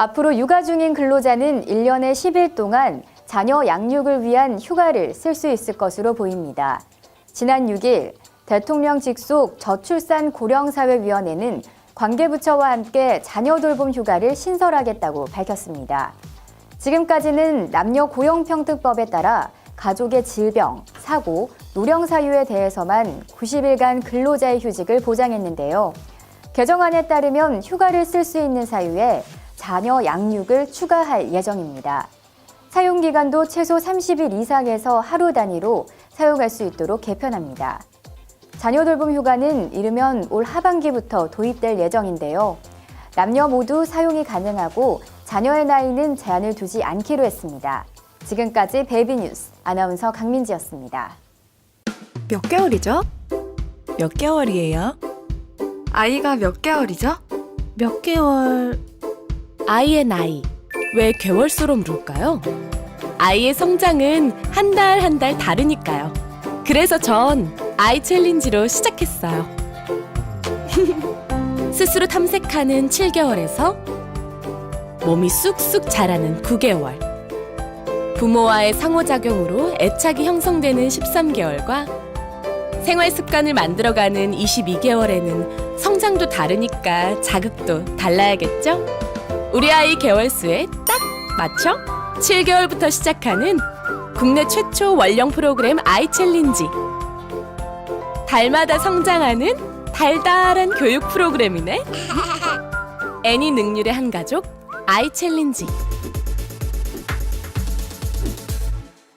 앞으로 육아 중인 근로자는 1년에 10일 동안 자녀 양육을 위한 휴가를 쓸 수 있을 것으로 보입니다. 지난 6일 대통령 직속 저출산 고령사회위원회는 관계부처와 함께 자녀 돌봄 휴가를 신설하겠다고 밝혔습니다. 지금까지는 남녀 고용평등법에 따라 가족의 질병, 사고, 노령 사유에 대해서만 90일간 근로자의 휴직을 보장했는데요. 개정안에 따르면 휴가를 쓸 수 있는 사유에 자녀 양육을 추가할 예정입니다. 사용 기간도 최소 30일 이상에서 하루 단위로 사용할 수 있도록 개편합니다. 자녀 돌봄 휴가는 이르면 올 하반기부터 도입될 예정인데요. 남녀 모두 사용이 가능하고 자녀의 나이는 제한을 두지 않기로 했습니다. 지금까지 베이비 뉴스 아나운서 강민지였습니다. 몇 개월이죠? 몇 개월이에요? 아이가 몇 개월이죠? 몇 개월? 아이의 나이. 왜 개월수로 물을까요? 아이의 성장은 한 달 한 달 다르니까요. 그래서 전 아이 챌린지로 시작했어요. 스스로 탐색하는 7개월에서 몸이 쑥쑥 자라는 9개월. 부모와의 상호작용으로 애착이 형성되는 13개월과 생활 습관을 만들어가는 22개월에는 성장도 다르니까 자극도 달라야겠죠? 우리 아이 개월수에 딱 맞춰 7개월부터 시작하는 국내 최초 원령 프로그램 아이 챌린지. 달마다 성장하는 달달한 교육 프로그램이네. 애니 능률의 한 가족 아이 챌린지.